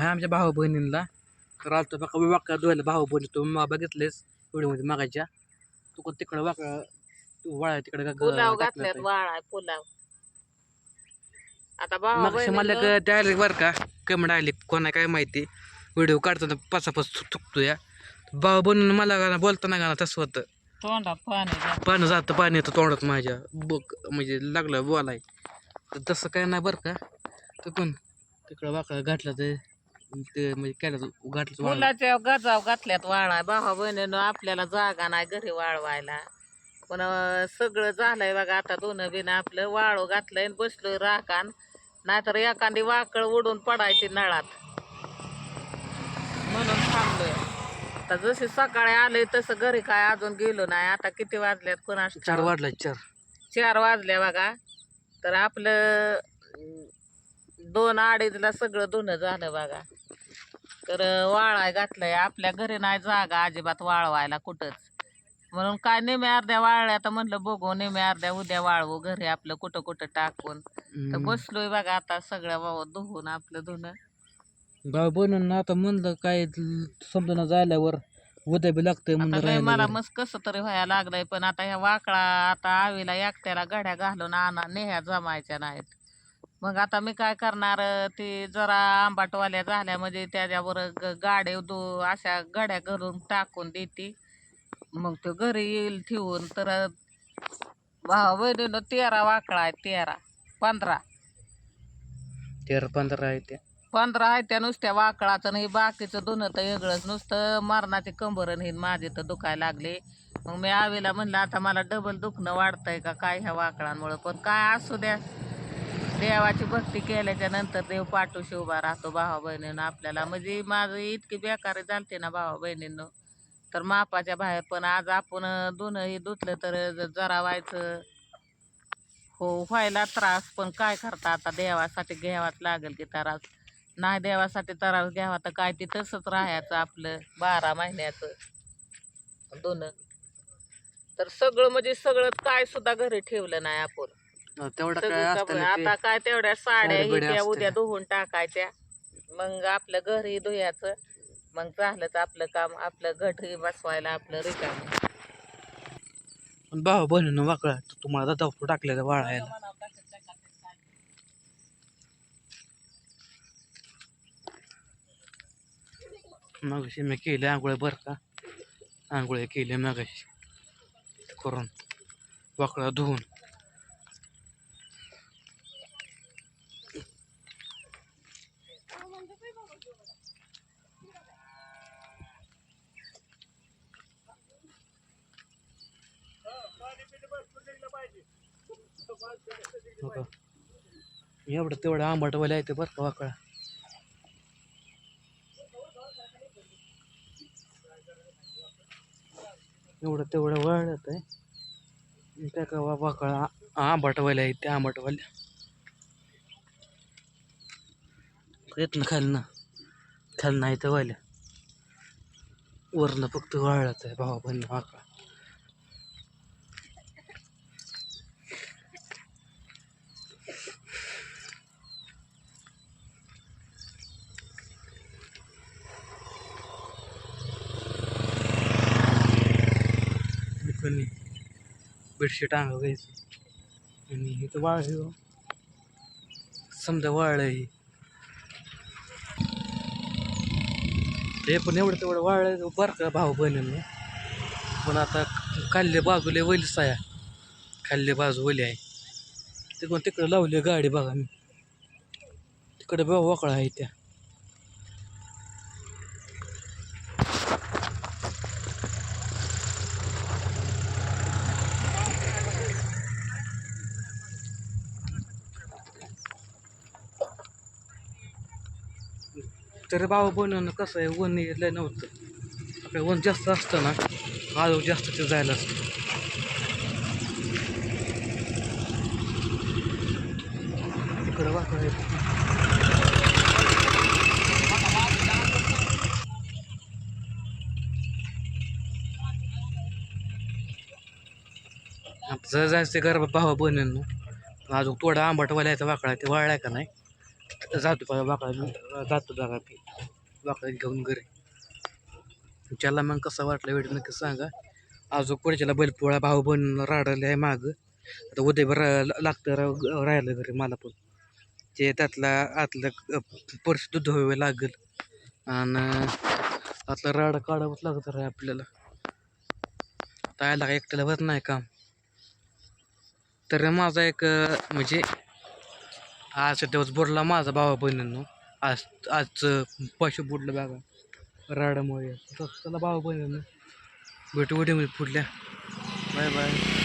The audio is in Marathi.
हाय आमच्या भाऊ बहिणींना तर आलतो बघा वाकडा धुवायला भाऊ बहिणी तू मग बघितलेस व्हिडिओमध्ये मागायच्या. तू कोण तिकडं वाकडा तू वाळा तिकडे का पुलाव घातल्यात वाळा पुलाव. आता मग मला डायरेक्ट बरं का कमेंट आली कोणा काय माहिती. व्हिडिओ काढताना पाचापाच थुकतो या भाऊ बहिणीनं मला गाणं बोलताना गाणं तसं होतं. तोंडात पाणी. पाणी जातं पाणी येतं तोंडात माझ्या. बघ म्हणजे लागलं बोलाय. तर तसं काय नाही बरं का. तर कोण तिकडं वाकडं घातलं ते ते म्हणजे केलं घातलं वाळलं. फुलाच्या गजाव घातल्यात वाळा. भावा बहिणीनं आपल्याला जागा नाही घरी वाळवायला. पण अं, सगळं झालंय बघा. आता दोन बिन आपलं वाळू घातलंय आणि बसलोय राखान नाहीतर एखादी वाकळ उडून पडायची नळात. म्हणून थांबलोय. आता जसे सकाळी आले तसं घरी काय अजून गेलो नाही. आता किती वाजल्यात कोणास चार ठाऊक. वाढला चार. चार वाजल्या बघा. तर आपलं अं, दोन अडीचला सगळं धुणं झालं बघा. तर वाळाय घातलंय. आपल्या घरी नाही जागा अजिबात वाळवायला कुठंच. म्हणून काय नेम्या अर्ध्या वाळल्या तर म्हणलं बघू नेम्या अर्ध्या उद्या वाळवू घरी आपलं कुठं कुठं टाकून. तर. बसलोय बघा आता सगळं बाबा धुवून आपलं धुणं. भाऊ बहिणींना आता म्हणलं काय समजा झाल्यावर उद्या बी लागतंय आता म्हणलं लय मला राहिलं मस्त कसं तरी व्हायला लागलंय पण आता ह्या वाकळा आता आवीला एकट्याला गाड्या घालून आणा नेह्या जमायच्या नाहीत. मग आता मी काय करणार ते जरा आंबाटवाल्या झाल्या म्हणजे त्याच्यावर ग- गाड्या दो अशा गाड्या घरून टाकून देते. मग तो घरी येईल ठेवून तर भावा बहिणीनं तेरा वाकळा आहे तेरा पंधरा. तेरा पंधरा आहे त्या. पंधरा आहे त्या नुसत्या वाकळाचं नाही बाकीचं धुणं तर वेगळंच. नुसतं मरणाचे कंबरन हे माझे तर दुखायला लागले. मग मी आवीला म्हणलं आता मला डबल दुखणं वाढतंय का काय ह्या वाकळांमुळं पण काय असू द्या. देवाची भक्ती केल्याच्यानंतर देव पाठोशी उभा राहतो भावा बहिणीनं आपल्याला. म्हणजे माझं इतकी बेकारी झालते ना भावा बहिणीनं. तर मापाच्या बाहेर पण आज आपण दोनही धुतलं तर जरा व्हायचं. हो व्हायला त्रास पण काय करता आता देवासाठी घ्यावाच लागेल की त्रास. नाही देवासाठी त्रास घ्यावा तर काय ते तसंच राहायचं आपलं बारा महिन्याचं. दोन. तर सगळं म्हणजे सगळं काय सुद्धा घरी ठेवलं नाही आपण. तेवढं काय सगळं असतं कपडे- ना ते आता काय तेवढ्या साड्या साड्या बिड्या हिच्या असत्या. उद्या धुवून टाकायच्या. मग आपलं घरी धुयाचं मग झालंच आपलं काम आपलं घरी बसवायला आपलं रिकाम. पण भाऊ बहिणीनं तर तुम्हाला दादा टाकलेलं वाळायला मगाशी मी केले आंघोळ बरं का? आंघोळ केले मगाशी. करून वाकडा धुवून हो का? एवढं तेवढं आंबटवाले आहे ते बरं का वाकळा. एवढं तेवढं वळत आहे काय का वाकळा आंबट आंबटवाले आहे ते वल्या प्रयत्न खालनं. खाली ना नाही तर वाल्या वरनं फक्त वाळलाच आहे भावा बहिणी आकडा बेडशीट अंग घ्यायचं आणि तर वाळ हो. समजा वाळ आहे. हे पण एवढं तेवढं वाळ बरं का भाऊ बहिणींनी पण आता खाल्ले बाजूले वली साया. खाल्ले बाजू वली आहे. ते तिकडं लावली गाडी बघा. मी तिकडे बघा वाकळा आहे त्या. तरी बाबा बनवणं कसं आहे वन लय नव्हतं. आपलं वन जास्त असतं ना आजू जास्त ते जायला असतं. इकडं वाकडं जर जायचं गरबा भावा बनवणं अजून थोडा आंबटवाला आहे वाकडा ते वळलाय का नाही? जातो बघा बाकडा जातो बघा की बाकडा घेऊन घरी. ज्याला मग कसं वाटलं व्हिडिओ नक्की सांगा. अजून पुढच्याला बैलपोळा भाऊ बन राडले आहे माग. आता उद्याभर लागतं रा- राहिलं घरी मला पण. ते त्यातला आतलं पर्स दूध धुवावे लागेल. आणि आतला राडा काढावंच लागत राह आपल्याला. तायला एकट्याला बरं नाही काम. तर माझा एक म्हणजे आज दिवस बुडला माझा भावा बहिणींनो. आज आजचं पैसे बुडलं बघा राडामुळे चला भावा बहिणींनो. भेटू उद्या पुढल्या. Bye bye.